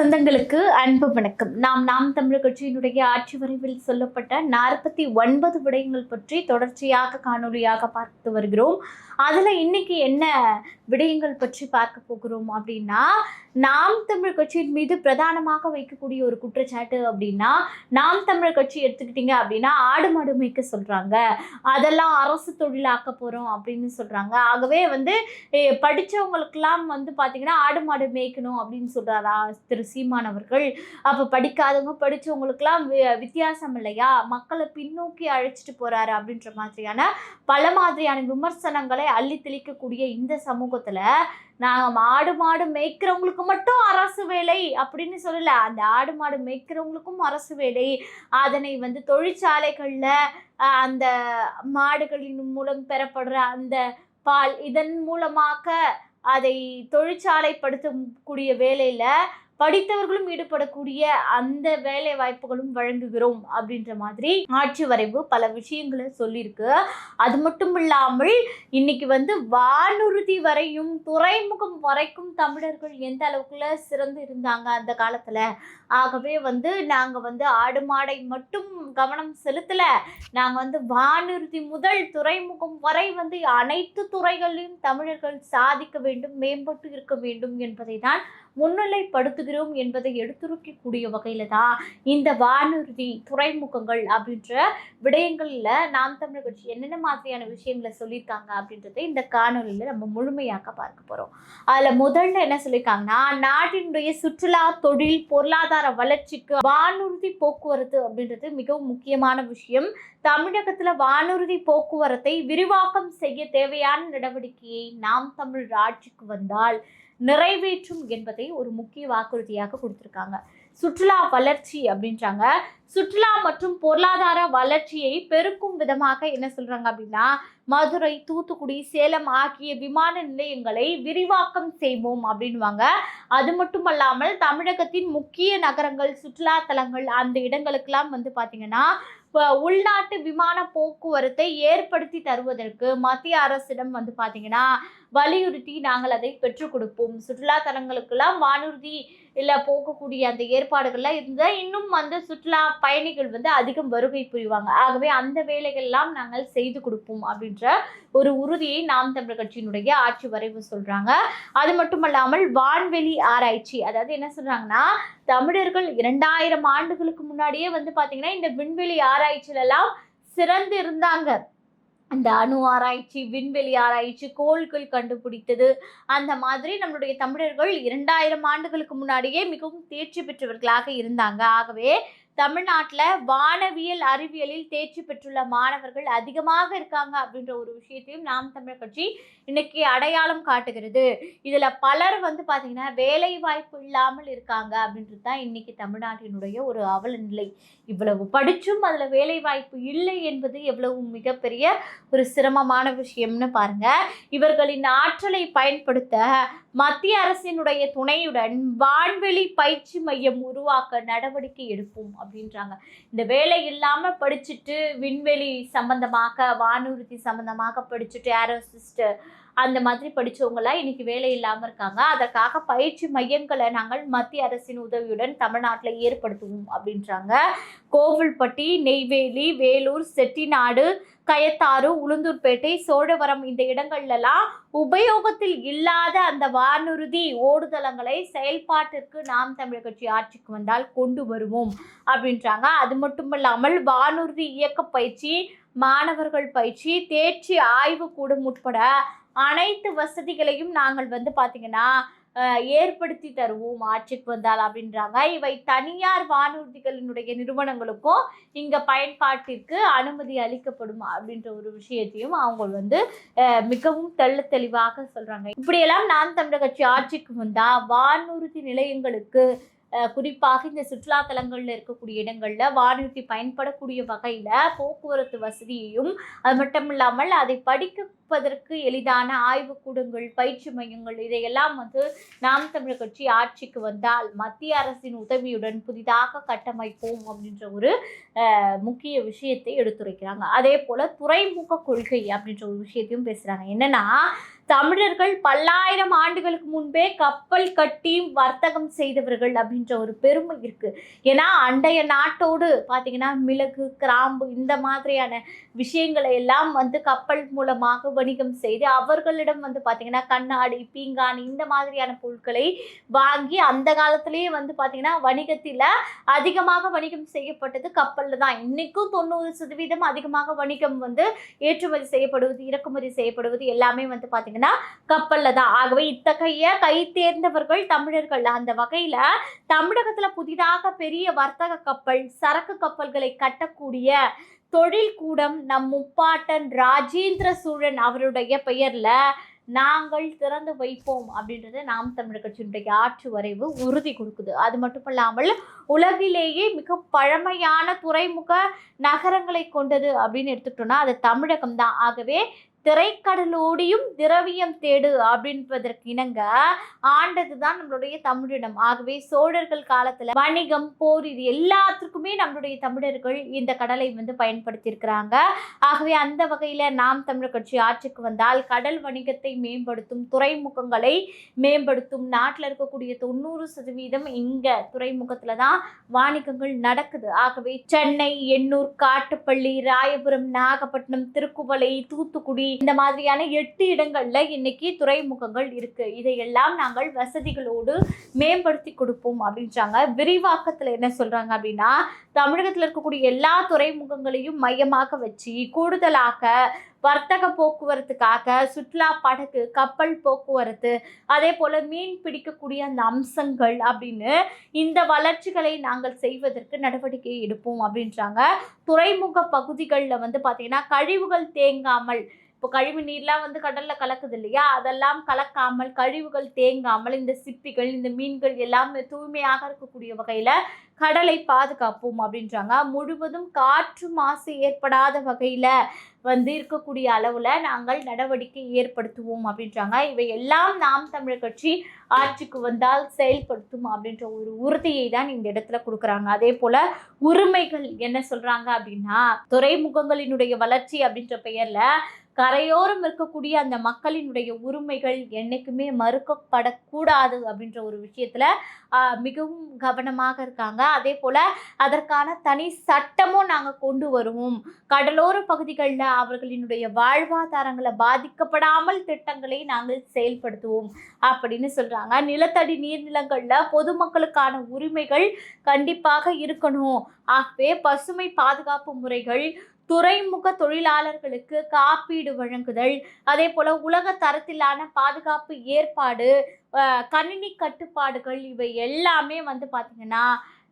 சொந்தங்களுக்கு அன்பு வணக்கம். நாம் நாம் தமிழர் கட்சியினுடைய ஆட்சி வரைவில் சொல்லப்பட்ட நாற்பத்தி ஒன்பது விடயங்கள் பற்றி தொடர்ச்சியாக காணொலியாக பார்த்து வருகிறோம். அதில் இன்னைக்கு என்ன விடயங்கள் பற்றி பார்க்க போகிறோம் அப்படின்னா நாம் தமிழ் கட்சியின் மீது பிரதானமாக வைக்கக்கூடிய ஒரு குற்றச்சாட்டு அப்படின்னா நாம் தமிழர் கட்சி எடுத்துக்கிட்டீங்க அப்படின்னா ஆடு மாடு மேய்க்க சொல்கிறாங்க அதெல்லாம் அரசு தொழிலாக்க போகிறோம் அப்படின்னு சொல்கிறாங்க ஆகவே வந்து படித்தவங்களுக்கெல்லாம் வந்து பார்த்திங்கன்னா ஆடு மாடு மேய்க்கணும் அப்படின்னு சொல்கிறாரா திரு சீமான் அவர்கள். அப்போ படிக்காதவங்க படித்தவங்களுக்கெல்லாம் வித்தியாசம் இல்லையா? மக்களை பின்னோக்கி அழைச்சிட்டு போகிறாரு அப்படின்ற மாதிரியான பல மாதிரியான விமர்சனங்களை அள்ளி தெளிக்கக்கூடிய இந்த சமூகத்தில் நாங்கள் ஆடு மாடு மேய்க்கிறவங்களுக்கு மட்டும் அரசு வேலை அப்படின்னு சொல்லல. அந்த ஆடு மாடு மேய்க்கிறவங்களுக்கும் அரசு வேலை. அதனை வந்து தொழிற்சாலைகளில் அந்த மாடுகளின் மூலம் பெறப்படுற அந்த பால் இதன் மூலமாக அதை தொழிற்சாலைப்படுத்தக்கூடிய வேலையில் படித்தவர்களும் ஈடுபடக்கூடிய அந்த வேலை வாய்ப்புகளும் வழங்குகிறோம் அப்படின்ற மாதிரி ஆட்சி வரைவு பல விஷயங்களை சொல்லியிருக்கு. அது மட்டும் இல்லாமல் இன்னைக்கு வந்து வானூர்தி வரையும் துறைமுகம் வரைக்கும் தமிழர்கள் எந்த அளவுக்குள்ள சிறந்து இருந்தாங்க அந்த காலத்துல? ஆகவே வந்து நாங்கள் வந்து ஆடு மாடை மட்டும் கவனம் செலுத்தலை. நாங்கள் வந்து வானூர்தி முதல் துறைமுகம் வரை வந்து அனைத்து துறைகளிலும் தமிழர்கள் சாதிக்க வேண்டும் மேம்பட்டு இருக்க வேண்டும் என்பதை தான் முன்னிலைப்படுத்துகிறோம் என்பதை எடுத்துரைக்கக்கூடிய வகையில் தான் இந்த வானூர்தி துறைமுகங்கள் அப்படின்ற விடயங்களில் நாம் தமிழர் கட்சி என்னென்ன மாதிரியான விஷயங்களை சொல்லியிருக்காங்க அப்படின்றத இந்த காணொலியில் நம்ம முழுமையாக பார்க்க போகிறோம் அதில் முதல்ல என்ன சொல்லியிருக்காங்கன்னா நாட்டினுடைய சுற்றுலா தொழில் பொருளாதார வளர்ச்சிக்கு வானூர்தி போக்குவரத்து அப்படின்றது மிகவும் முக்கியமான விஷயம். தமிழகத்துல வானூர்தி போக்குவரத்தை விரிவாக்கம் செய்ய தேவையான நடவடிக்கையை நாம் தமிழ் ஆட்சிக்கு வந்தால் நிறைவேற்றும் என்பதை ஒரு முக்கிய வாக்குறுதியாக கொடுத்துருக்காங்க. சுற்றுலா வளர்ச்சி அப்படின்றாங்க. சுற்றுலா மற்றும் பொருளாதார வளர்ச்சியை பெருக்கும் விதமாக என்ன சொல்றாங்க அப்படின்னா மதுரை தூத்துக்குடி சேலம் ஆகிய விமான நிலையங்களை விரிவாக்கம் செய்வோம் அப்படின்வாங்க அது மட்டுமல்லாமல் தமிழகத்தின் முக்கிய நகரங்கள் சுற்றுலா தலங்கள் அந்த இடங்களுக்கெல்லாம் வந்து பார்த்தீங்கன்னா இப்போ உள்நாட்டு விமான போக்குவரத்தை ஏற்படுத்தி தருவதற்கு மத்திய அரசிடம் வந்து பார்த்தீங்கன்னா வலியுறுத்தி நாங்கள் அதை பெற்றுக் கொடுப்போம். சுற்றுலா தலங்களுக்கெல்லாம் வானூர்தி இல்லை போகக்கூடிய அந்த ஏற்பாடுகள்லாம் இருந்தால் இன்னும் வந்து சுற்றுலா பயணிகள் வந்து அதிகம் வருகை புரிவாங்க. ஆகவே அந்த வேலைகள்லாம் நாங்கள் செய்து கொடுப்போம் அப்படின்ற ஒரு உறுதியை நாம் தமிழர் கட்சியினுடைய ஆட்சி வரைவு சொல்றாங்க. அது மட்டுமல்லாமல் வான்வெளி ஆராய்ச்சி. அதாவது என்ன சொல்றாங்கன்னா தமிழர்கள் இரண்டாயிரம் ஆண்டுகளுக்கு முன்னாடியே வந்து பாத்தீங்கன்னா இந்த விண்வெளி ஆராய்ச்சியிலலாம் சிறந்து இருந்தாங்க அந்த அணு ஆராய்ச்சி விண்வெளி ஆராய்ச்சி கோள்கள் கண்டுபிடித்தது. அந்த மாதிரி நம்மளுடைய தமிழர்கள் இரண்டாயிரம் ஆண்டுகளுக்கு முன்னாடியே மிகவும் தேர்ச்சி பெற்றவர்களாக இருந்தாங்க. ஆகவே தமிழ்நாட்டில் வானவியல் அறிவியலில் தேர்ச்சி பெற்றுள்ள மாணவர்கள் அதிகமாக இருக்காங்க அப்படின்ற ஒரு விஷயத்தையும் நாம் தமிழர் கட்சி இன்னைக்கு அடையாளம் காட்டுகிறது. இதில் பலர் வந்து பார்த்தீங்கன்னா வேலை வாய்ப்பு இல்லாமல் இருக்காங்க அப்படின்றது தான் இன்னைக்கு தமிழ்நாட்டினுடைய ஒரு அவல நிலை இவ்வளவு படிச்சும் அதில் வேலை வாய்ப்பு இல்லை என்பது எவ்வளவு மிகப்பெரிய ஒரு சிரமமான விஷயம்னு பாருங்க. இவர்களின் ஆற்றலை பயன்படுத்த மத்திய அரசினுடைய துணையுடன் வான்வெளி பயிற்சி மையம் உருவாக்க நடவடிக்கை எடுப்போம் அப்படின்றாங்க. இந்த வேலை இல்லாம படிச்சுட்டு விண்வெளி சம்பந்தமாக வானூர்தி சம்பந்தமாக படிச்சுட்டு ஏரோசிஸ்ட் அந்த மாதிரி படித்தவங்களாம் இன்னைக்கு வேலை இல்லாமல் இருக்காங்க. அதற்காக பயிற்சி மையங்களை நாங்கள் மத்திய அரசின் உதவியுடன் தமிழ்நாட்டில் ஏற்படுத்துவோம் அப்படின்றாங்க. கோவில்பட்டி நெய்வேலி வேலூர் செட்டிநாடு கயத்தாறு உளுந்தூர்பேட்டை சோழவரம் இந்த இடங்கள்லாம் உபயோகத்தில் இல்லாத அந்த வானூர்தி ஓடுதளங்களை செயல்பாட்டிற்கு நாம் தமிழர் கட்சி ஆட்சிக்கு வந்தால் கொண்டு வருவோம் அப்படின்றாங்க. அது மட்டும் இல்லாமல் வானூர்தி இயக்க பயிற்சி மாணவர்கள் பயிற்சி தேர்ச்சி ஆய்வு கூடம் உட்பட அனைத்து வசதிகளையும் நாங்கள் வந்து பார்த்தீங்கன்னா ஏற்படுத்தி தருவோம். ஆட்சிக்கு வந்தால் அப்படின்றாங்க. இவை தனியார் வானூர்திகளினுடைய நிறுவனங்களுக்கும் இங்கே பயன்பாட்டிற்கு அனுமதி அளிக்கப்படும் அப்படின்ற ஒரு விஷயத்தையும் அவங்க வந்து மிகவும் தெள்ள தெளிவாக சொல்கிறாங்க இப்படியெல்லாம் நான் தமிழர் கட்சி ஆட்சிக்கு வந்தால் வானூர்தி நிலையங்களுக்கு குறிப்பாக இந்த சுற்றுலா தலங்களில் இருக்கக்கூடிய இடங்களில் வானூர்த்தி பயன்படக்கூடிய வகையில் போக்குவரத்து வசதியையும் அது மட்டும் இல்லாமல் அதை படிப்பதற்கு எளிதான ஆய்வுக்கூடங்கள் பயிற்சி மையங்கள் இதையெல்லாம் வந்து நாம் தமிழர் கட்சி ஆட்சிக்கு வந்தால் மத்திய அரசின் உதவியுடன் புதிதாக கட்டமைப்போம் அப்படின்ற ஒரு முக்கிய விஷயத்தை எடுத்துரைக்கிறாங்க. அதே போல் துறைமுக கொள்கை அப்படின்ற ஒரு விஷயத்தையும் பேசுகிறாங்க என்னென்னா தமிழர்கள் பல்லாயிரம் ஆண்டுகளுக்கு முன்பே கப்பல் கட்டி வர்த்தகம் செய்தவர்கள் அப்படின்ற ஒரு பெருமை இருக்குது ஏன்னா அண்டைய நாட்டோடு பார்த்தீங்கன்னா மிளகு கிராம்பு இந்த மாதிரியான விஷயங்களை எல்லாம் வந்து கப்பல் மூலமாக வணிகம் செய்து அவர்களிடம் வந்து பார்த்தீங்கன்னா கண்ணாடி பீங்கானி இந்த மாதிரியான பொருட்களை வாங்கி அந்த காலத்திலேயே வந்து பார்த்தீங்கன்னா வணிகத்தில் அதிகமாக வணிகம் செய்யப்பட்டது கப்பலில் தான். இன்றைக்கும் தொண்ணூறு சதவீதம் அதிகமாக வணிகம் வந்து ஏற்றுமதி செய்யப்படுவது இறக்குமதி செய்யப்படுவது எல்லாமே வந்து பார்த்தீங்கன்னா கப்பலில் தான். ஆகவே இத்தகைய கை தேர்ந்தவர்கள் தமிழர்கள் அந்த வகையில் தமிழகத்தில் புதிதாக பெரிய வர்த்தக கப்பல் சரக்கு கப்பல்களை கட்டக்கூடிய தொழில் கூடம் நம் முப்பாட்டன் ராஜேந்திர சோழன் அவருடைய பெயரில் நாங்கள் திறந்து வைப்போம் அப்படின்றத நாம் தமிழர் கட்சியினுடைய ஆட்சி வரைவு உறுதி கொடுக்குது. அது மட்டுமல்லாமல் உலகிலேயே மிக பழமையான துறைமுக நகரங்களை கொண்டது அப்படின்னு எடுத்துக்கிட்டோம்னா அது தமிழகம் தான் ஆகவே திரைக்கடலோடியும் திரவியம் தேடு அப்படின்பதற்கு இணங்க ஆண்டது தான் நம்மளுடைய தமிழிடம். ஆகவே சோழர்கள் காலத்துல வணிகம் போர் இது எல்லாத்துக்குமே நம்மளுடைய தமிழர்கள் இந்த கடலை வந்து பயன்படுத்தியிருக்கிறாங்க. ஆகவே அந்த வகையில நாம் தமிழர் கட்சி ஆட்சிக்கு வந்தால் கடல் வணிகத்தை மேம்படுத்தும் துறைமுகங்களை மேம்படுத்தும் நாட்டில் இருக்கக்கூடிய தொண்ணூறு சதவீதம் இங்க துறைமுகத்துல தான் வாணிகங்கள் நடக்குது. ஆகவே சென்னை எண்ணூர் காட்டுப்பள்ளி ராயபுரம் நாகப்பட்டினம் திருக்குவளை தூத்துக்குடி இந்த மாதிரியான எட்டு இடங்கள்ல இன்னைக்கு துறைமுகங்கள் இருக்கு. இதையெல்லாம் நாங்கள் வசதிகளோடு மேம்படுத்தி கொடுப்போம் அப்படின்றாங்க. விரிவாக்கத்துல என்ன சொல்றாங்க அப்படின்னா தமிழகத்தில் இருக்கக்கூடிய எல்லா துறைமுகங்களையும் மையமாக வச்சு கூடுதலாக வர்த்தக போக்குவரத்துக்காக சுற்றுலா படகு கப்பல் போக்குவரத்து அதே போல் மீன் பிடிக்கக்கூடிய அந்த அம்சங்கள் அப்படின்னு இந்த வளர்ச்சிகளை நாங்கள் செய்வதற்கு நடவடிக்கை எடுப்போம் அப்படின்றாங்க. துறைமுக பகுதிகளில் வந்து பார்த்திங்கன்னா கழிவுகள் தேங்காமல் இப்போ கழிவு நீர்லாம் வந்து கடல்ல கலக்குது இல்லையா? அதெல்லாம் கலக்காமல் கழிவுகள் தேங்காமல் இந்த சிப்பிகள் இந்த மீன்கள் எல்லாமே தூய்மையாக இருக்கக்கூடிய வகையில் கடலை பாதுகாப்போம் அப்படின்றாங்க. முழுவதும் காற்று மாசு ஏற்படாத வகையில் வந்து இருக்கக்கூடிய அளவில் நாங்கள் நடவடிக்கை ஏற்படுத்துவோம் அப்படின்றாங்க. இவை எல்லாம் நாம் தமிழர் கட்சி ஆட்சிக்கு வந்தால் செயல்படுத்தும் அப்படின்ற ஒரு உறுதியை தான் இந்த இடத்துல கொடுக்குறாங்க. அதே போல் உரிமைகள் என்ன சொல்கிறாங்க அப்படின்னா துறைமுகங்களினுடைய வளர்ச்சி அப்படின்ற பெயரில் கரையோரம் இருக்கக்கூடிய அந்த மக்களினுடைய உரிமைகள் என்றைக்குமே மறுக்கப்படக்கூடாது அப்படின்ற ஒரு விஷயத்தில் மிகவும் கவனமாக இருக்காங்க. அதே போல் அதற்கான தனி சட்டமும் நாங்கள் கொண்டு வருவோம். கடலோர பகுதிகளில் அவர்களினுடைய வாழ்வாதாரங்களை பாதிக்கப்படாமல் திட்டங்களை நாங்கள் செயல்படுத்துவோம் அப்படின்னு சொல்கிறாங்க நிலத்தடி நீர்நிலங்களில் பொதுமக்களுக்கான உரிமைகள் கண்டிப்பாக இருக்கணும். ஆகவே பசுமை பாதுகாப்பு முறைகள் துறைமுக தொழிலாளர்களுக்கு காப்பீடு வழங்குதல் அதே போல உலக தரத்திலான பாதுகாப்பு ஏற்பாடு கணினி கட்டுப்பாடுகள் இவை எல்லாமே வந்து பார்த்திங்கன்னா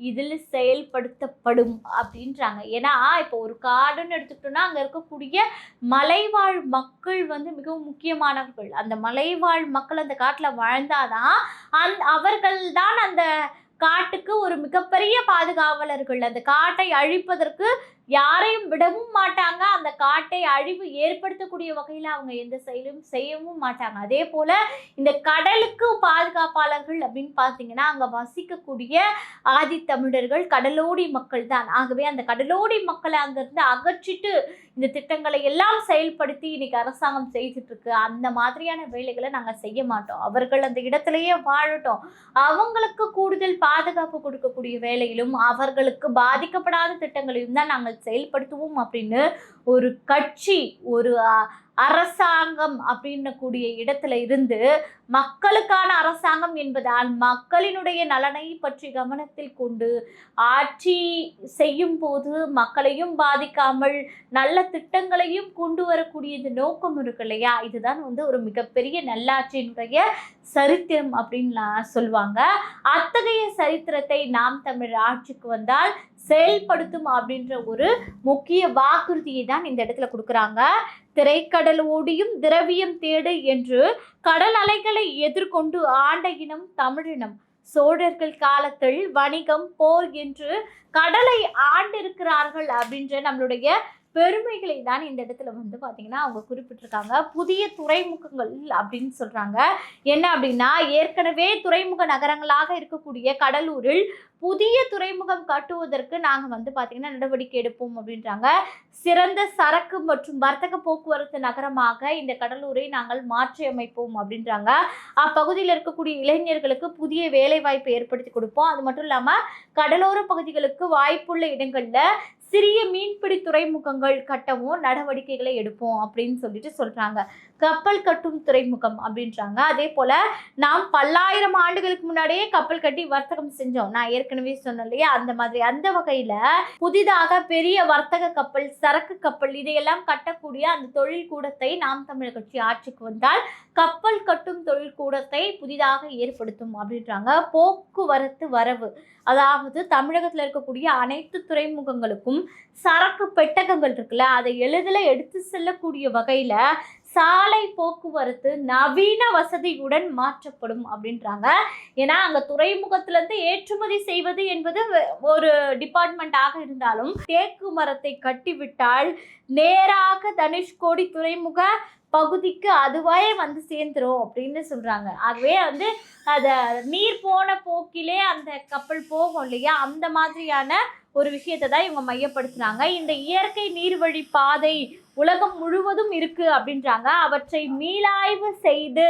இதில் செயல்படுத்தப்படும் அப்படின்றாங்க. ஏன்னா இப்போ ஒரு காடுன்னு எடுத்துக்கிட்டோம்னா அங்கே இருக்கக்கூடிய மலைவாழ் மக்கள் வந்து மிகவும் முக்கியமானவர்கள். அந்த மலைவாழ் மக்கள் அந்த காட்டில் வாழ்ந்தாதான் அந் அவர்கள் தான் அந்த காட்டுக்கு ஒரு மிகப்பெரிய பாதுகாவலர்கள். அந்த காட்டை அழிப்பதற்கு யாரையும் விடவும் மாட்டாங்க. அந்த காட்டை அழிவு ஏற்படுத்தக்கூடிய வகையில் அவங்க எந்த செயலும் செய்யவும் மாட்டாங்க. அதே போல இந்த கடலுக்கு பாதுகாப்பாளர்கள் அப்படின்னு பார்த்தீங்கன்னா அங்கே வசிக்கக்கூடிய ஆதித்தமிழர்கள் கடலோடி மக்கள் தான். ஆகவே அந்த கடலோடி மக்களை அங்கேருந்து அகற்றிட்டு இந்த திட்டங்களை எல்லாம் செயல்படுத்தி இன்னைக்கு அரசாங்கம் செய்துட்டு இருக்கு அந்த மாதிரியான வேலைகளை நாங்கள் செய்ய மாட்டோம். அவர்கள் அந்த இடத்துலையே வாழட்டும். அவங்களுக்கு கூடுதல் பாதுகாப்பு கொடுக்கக்கூடிய வேலையிலும் அவர்களுக்கு பாதிக்கப்படாத திட்டங்களையும் தான் நாங்கள் செயல்படுத்துவோம் அப்படின்னு ஒரு கட்சி ஒரு அரசாங்கம் அப்படின்னு கூடிய இடத்துல இருந்து மக்களுக்கான அரசாங்கம் என்பதால் மக்களினுடைய நலனை பற்றி கவனத்தில் கொண்டு ஆட்சி செய்யும் போது மக்களையும் பாதிக்காமல் நல்ல திட்டங்களையும் கொண்டு வரக்கூடிய இந்த நோக்கம் இருக்கு இல்லையா? இதுதான் வந்து ஒரு மிகப்பெரிய நல்லாட்சியினுடைய சரித்திரம் அப்படின்னு சொல்லுவாங்க. அத்தகைய சரித்திரத்தை நாம் தமிழ் ஆட்சிக்கு வந்தால் செயல்படுத்தும் அப்படின்ற ஒரு முக்கிய வாக்குறுதியை தான் இந்த இடத்துல கொடுக்குறாங்க. திரைக்கடல் ஓடியும் திரவியம் தேடு என்று கடல் அலைகளை எதிர்கொண்டு ஆண்ட இனம் தமிழினம் சோழர்கள் காலத்தில் வணிகம் போர் என்று கடலை ஆண்டிருக்கிறார்கள் அப்படின்ற நம்மளுடைய பெருமைகளை தான் இந்த இடத்துல வந்து பார்த்தீங்கன்னா அவங்க குறிப்பிட்டிருக்காங்க. புதிய துறைமுகங்கள் அப்படின்னு சொல்கிறாங்க என்ன அப்படின்னா ஏற்கனவே துறைமுக நகரங்களாக இருக்கக்கூடிய கடலூரில் புதிய துறைமுகம் கட்டுவதற்கு நாங்கள் வந்து பார்த்திங்கன்னா நடவடிக்கை எடுப்போம் அப்படின்றாங்க. சிறந்த சரக்கு மற்றும் வர்த்தக போக்குவரத்து நகரமாக இந்த கடலூரை நாங்கள் மாற்றி அமைப்போம் அப்படின்றாங்க. அப்பகுதியில் இருக்கக்கூடிய இளைஞர்களுக்கு புதிய வேலைவாய்ப்பு ஏற்படுத்தி கொடுப்போம். அது மட்டும் இல்லாமல் கடலோர பகுதிகளுக்கு வாய்ப்புள்ள இடங்களில் சிறிய மீன்பிடி துறைமுகங்கள் கட்டவும் நடவடிக்கைகளை எடுப்போம் அப்படின்னு சொல்லிட்டு சொல்கிறாங்க கப்பல் கட்டும் துறைமுகம் அப்படின்றாங்க. அதே போல நாம் பல்லாயிரம் ஆண்டுகளுக்கு முன்னாடியே கப்பல் கட்டி வர்த்தகம் செஞ்சோம். நான் ஏற்கனவே சொன்னேன் இல்லையா? அந்த மாதிரி அந்த வகையில புதிதாக பெரிய வர்த்தக கப்பல் சரக்கு கப்பல் இதையெல்லாம் கட்டக்கூடிய அந்த தொழில் கூடத்தை நாம் தமிழர் கட்சி ஆட்சிக்கு வந்தால் கப்பல் கட்டும் தொழில் கூடத்தை புதிதாக ஏற்படுத்தும் அப்படின்றாங்க. போக்குவரத்து வரவு அதாவது தமிழகத்தில் இருக்கக்கூடிய அனைத்து துறைமுகங்களுக்கும் சரக்கு பெட்டகங்கள் இருக்குல்ல அதை எளிதில் எடுத்து செல்லக்கூடிய வகையில் சாலை போக்குவரத்து நவீன வசதியுடன் மாற்றப்படும் அப்படின்றாங்க. ஏன்னா அங்கே துறைமுகத்திலேருந்து ஏற்றுமதி செய்வது என்பது ஒரு டிபார்ட்மெண்ட்டாக இருந்தாலும் தேக்கு மரத்தை கட்டிவிட்டால் நேராக தனுஷ்கோடி துறைமுக பகுதிக்கு அதுவாயே வந்து சேர்ந்துரும் அப்படின்னு சொல்கிறாங்க ஆகவே வந்து அதை நீர் போன போக்கிலே அந்த கப்பல் போகும் இல்லையா? அந்த மாதிரியான ஒரு விஷயத்தை தான் இவங்க மையப்படுத்துனாங்க. இந்த இயற்கை நீர்வழி பாதை உலகம் முழுவதும் இருக்கு அப்படின்றாங்க. அவற்றை மீளாய்வு செய்து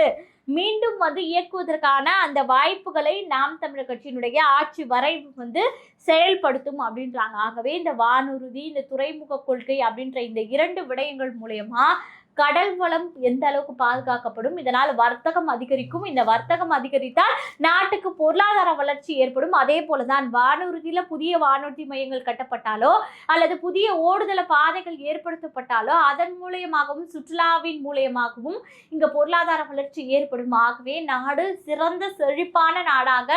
மீண்டும் வந்து இயக்குவதற்கான அந்த வாய்ப்புகளை நாம் தமிழர் கட்சியினுடைய ஆட்சி வரைவு வந்து செயல்படுத்தும் அப்படின்றாங்க. ஆகவே இந்த வானூர்தி இந்த துறைமுக கொள்கை அப்படின்ற இந்த இரண்டு விடயங்கள் மூலயமா கடல் வளம் எந்த அளவுக்கு பாதுகாக்கப்படும் இதனால் வர்த்தகம் அதிகரிக்கும். இந்த வர்த்தகம் அதிகரித்தால் நாட்டுக்கு பொருளாதார வளர்ச்சி ஏற்படும். அதே போல தான் வானூர்தியில புதிய வானூர்தி மையங்கள் கட்டப்பட்டாலோ அல்லது புதிய ஓடுதள பாதைகள் ஏற்படுத்தப்பட்டாலோ அதன் மூலியமாகவும் சுற்றுலாவின் மூலியமாகவும் இங்க பொருளாதார வளர்ச்சி ஏற்படும். ஆகவே நாடு சிறந்த செழிப்பான நாடாக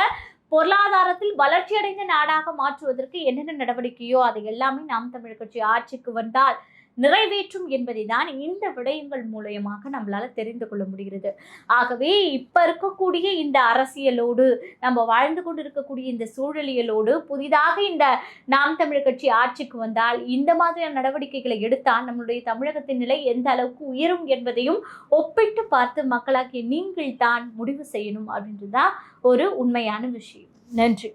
பொருளாதாரத்தில் வளர்ச்சியடைந்த நாடாக மாற்றுவதற்கு என்னென்ன நடவடிக்கையோ அதை எல்லாமே நாம் தமிழ் கட்சி ஆட்சிக்கு வந்தால் நிறைவேற்றும் என்பதை தான் இந்த விடயங்கள் மூலயமாக நம்மளால தெரிந்து கொள்ள முடிகிறது. ஆகவே இப்ப இருக்கக்கூடிய இந்த அரசியலோடு நம்ம வாழ்ந்து கொண்டு இருக்கக்கூடிய இந்த சூழலியலோடு புதிதாக இந்த நாம் தமிழர் கட்சி ஆட்சிக்கு வந்தால் இந்த மாதிரியான நடவடிக்கைகளை எடுத்தால் நம்மளுடைய தமிழகத்தின் நிலை எந்த அளவுக்கு உயரும் என்பதையும் ஒப்பிட்டு பார்த்து மக்களாகிய நீங்கள் தான் முடிவு செய்யணும் அப்படின்றது தான் ஒரு உண்மையான விஷயம். நன்றி.